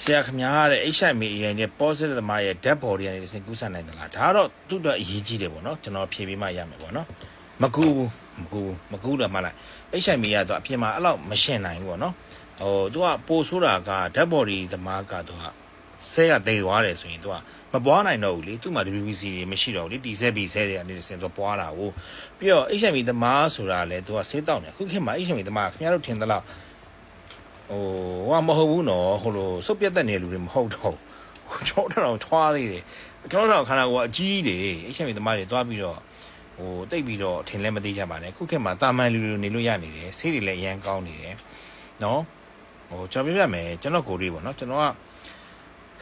ဆရာခင်ဗျားတဲ့ HIV အရင်နဲ့ positive သမားရဲ့ dead body ကနေစင်ကူးဆန်နိုင်သလားဒါကတော့သူ့အတွက်အရေးကြီးတယ်ပေါ့နော်ကျွန်တော်ဖြေပေးမှရမယ်ပေါ့နော်မကူဘူးမကူဘူးမကူတော့မှလိုက် HIV ကတော့အပြင်မှာအဲ့လောက်မရှင်းနိုင်ဘူးပေါ့နော်ဟိုသူကပိုဆိုးတာက dead body သမားကသူကဆဲရတိတ်သွားတယ်ဆိုရင်သူကမပွားနိုင်တော့ဘူးလေသူ့မှာ WBC တွေမရှိတော့ဘူးလေတီဆဲဘီဆဲတွေကနေစင်သူပွားတာကိုပြီးတော့ HIV သမားဆိုတာလေသူကဆေးတောက်နေအခုခေတ်မှာ HIV သမားခင်ဗျားတို့ထင်သလား ဟိုဟိုမဟုတ်ဘူးနော်ဟိုလိုစုပ်ပြတ်တက်နေလူတွေမဟုတ်တော့ဘူးကျွန်တော်တော့ထွားသေးတယ်ကျွန်တော်တော့ခန္ဓာကိုယ်ကအကြီးတွေအရှင်မီသမားတွေတွားပြီးတော့ဟိုတိတ်ပြီးတော့ထင်လဲမသိကြပါနဲ့ခုခေတ်မှာတာမန်လူလူနေလို့ရနေတယ်ဆေးတွေလည်းအရန်ကောင်းနေတယ်နော်ဟိုကျွန်တော်ပြပြမယ်ကျွန်တော်ကိုယ်လေးပေါ့နော်ကျွန်တော်က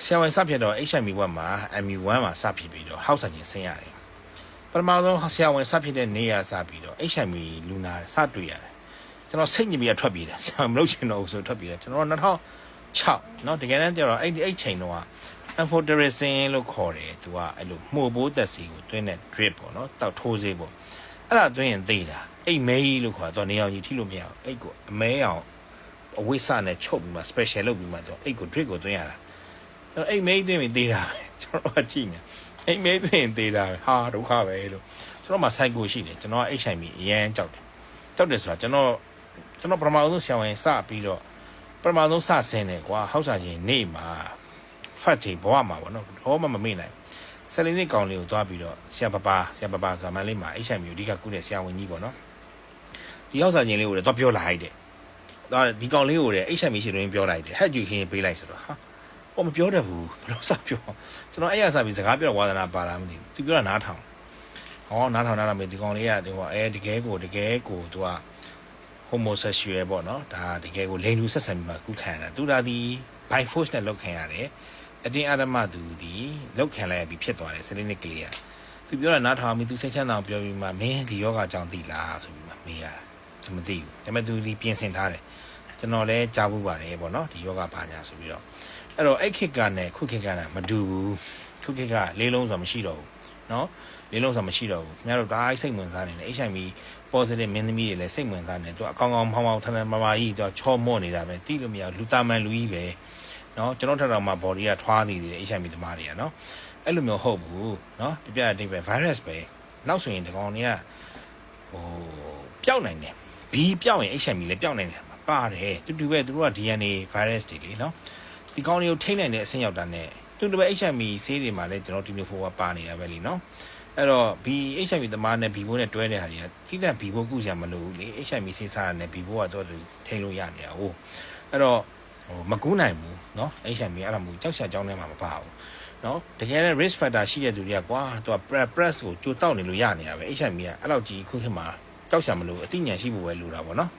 ဆရာဝန်စဖြစ်တော့ HIV1 မှာ MU1 မှာစဖြစ်ပြီးတော့ဟောက်ဆန်ခြင်းဆင်းရတယ်ပထမဆုံးဆရာဝန်စဖြစ်တဲ့နေရာစပြီးတော့ HIV လူနာစတွေ့ရတယ် ကျွန်တော်စိတ်ညစ်ပြီးတော့ထွက်ပြေးတယ်ဆရာမလုပ်ချင်တော့ဘူးဆိုထွက်ပြေးတယ်ကျွန်တော်2006เนาะတကယ်တမ်းကျတော့အဲ့ဒီအဲ့ချိန်တော့ amphotericin လို့ခေါ်တယ်သူကအဲ့လိုမှုတ်ဘိုးသက်စီကိုတွင်းတဲ့ drip ပေါ့နော်တောက်ထိုးစေးပေါ့အဲ့ဒါတွင်းရင်သေးတာအိတ်မဲကြီးလို့ခေါ်တော့နေအောင်ကြီးထိလို့မရအောင်အိတ်ကိုအမဲအောင်အဝိစနဲ့ချုပ်ပြီးမှ special လုပ်ပြီးမှတော့အိတ်ကို drip ကိုတွင်းရတာအဲ့တော့အိတ်မဲကြီးတွင်းပြီးသေးတာပဲကျွန်တော်ကကြည့်နေအိတ်မဲတွင်းရင်သေးတာပဲဟာဒုက္ခပဲလို့ကျွန်တော်မှ psycho ရှိတယ်ကျွန်တော်က HIV အရန်ကြောက်တယ်ကြောက်တယ်ဆိုတာကျွန်တော် ကျွန်တော်ပထမဆုံးဆရာဝန်စပြီးတော့ပထမဆုံးစဆင်းတယ်ကွာဟောက်စားချင်းနေမှာဖတ်ချိန်ဘဝမှာပေါ့နော်တော့မှမမေ့နိုင်ဆယ်လေးနှစ်ကောင်လေးကိုသွားပြီးတော့ဆရာပပဆရာပပဆိုတာမန်လေးမှာ HIV ကိုအဓိကကုတဲ့ဆရာဝန်ကြီးပေါ့နော်ဒီဟောက်စားချင်းလေးကိုလည်းတော့ပြောလိုက်တယ်ဒါဒီကောင်လေးကိုလည်း HIV ရှိတယ်ပြောလိုက်တယ်ဟက်ဂျူခင်းပေးလိုက်ဆိုတော့ဟာဟောမပြောတတ်ဘူးဘယ်လိုစပြောကျွန်တော်အဲ့ရစပြီးစကားပြောတော့ဝါသနာပါလားမသိဘူးသူပြောတာနားထောင်ဟောနားထောင်နားထောင်ပြီဒီကောင်လေးကဒီဟောအဲတကယ်ကိုတကယ်ကိုသူက homosexual ပေါ့နော်ဒါတကယ်ကိုလိင်လူဆက်ဆံပြီးမှကုခံရတာသူဒါဒီ by force နဲ့လောက်ခံရတယ်အတင်းအဓမ္မသူဒီလောက်ခံလိုက်ရပြီးဖြစ်သွားတယ်စလိနစ်ကလေးကသူပြောတာနားထောင်ပြီးသူစိတ်ချမ်းသာအောင်ပြောပြီးမှမင်းဒီယောဂကြောင့်သိလားဆိုပြီးမှမေးရတာသူမသိဘူးဒါပေမဲ့သူဒီပြင်ဆင်ထားတယ်ကျွန်တော်လည်းကြားဖို့ပါတယ်ပေါ့နော်ဒီယောဂဘာညာဆိုပြီးတော့အဲ့တော့အဲ့ခေတ်ကနဲ့ခုခေတ်ကနဲ့မတူဘူးခုခေတ်ကလေးလုံးဆိုတာမရှိတော့ဘူး နော်လင်းလုံးဆိုတာမရှိတော့ဘူးခင်ဗျားတို့ဒါအိစိတ်ဝင်စားနေတယ် HIV positive မင်းသမီးတွေလည်းစိတ်ဝင်စားနေတယ်သူကအကောင်ကောင်မောင်မောင်ထန်ထန်မာမာကြီးသူကချော့မော့နေတာပဲတိလို့မရဘူးလူသားမန်လူကြီးပဲနော်ကျွန်တော်ထပ်တော့မှ body ကထွားနေသေးတယ် HIV သမားတွေကနော်အဲ့လိုမျိုးဟုတ်ဘူးနော်ပြပြတဲ့ပဲ virus ပဲနောက်ဆိုရင်ဒီကောင်တွေကဟိုပျောက်နိုင်တယ်ဘီပျောက်ရင် HIV လည်းပျောက်နိုင်တယ်ပါတယ်တူတူပဲသူတို့က DNA virus တွေလीနော်ဒီကောင်တွေကိုထိနိုင်တဲ့အဆင့်ရောက်တာ ਨੇ တူတူပဲ HIV ဆေးတွေမှာလည်းကျွန်တော်ဒီမျိုးဖိုးကပါနေတာပဲလीเนาะ အဲ့တော့ B HIV သမားနဲ့ B ဘိုးနဲ့တွဲတဲ့ဟာတွေကတိတန့် B ဘိုးကုစရာမလိုဘူးလေ HIV ဆေးစားရတဲ့ B ဘိုးကတော့သူထိန်းလို့ရနေတာဟုတ်အဲ့တော့ဟိုမကူးနိုင်ဘူးเนาะ HIV အဲ့ဒါမျိုးကြောက်ရှာကြောင်းထဲမှာမပါဘူးเนาะတကယ်လည်း risk factor ရှိတဲ့သူတွေကကွာသူက press press ကိုကြိုတောက်နေလို့ရနေတာပဲ HIV ကအဲ့လောက်ကြီးခုခေတ်မှာကြောက်ရှာမလို့အသိဉာဏ်ရှိဖို့ပဲလိုတာပေါ့เนาะ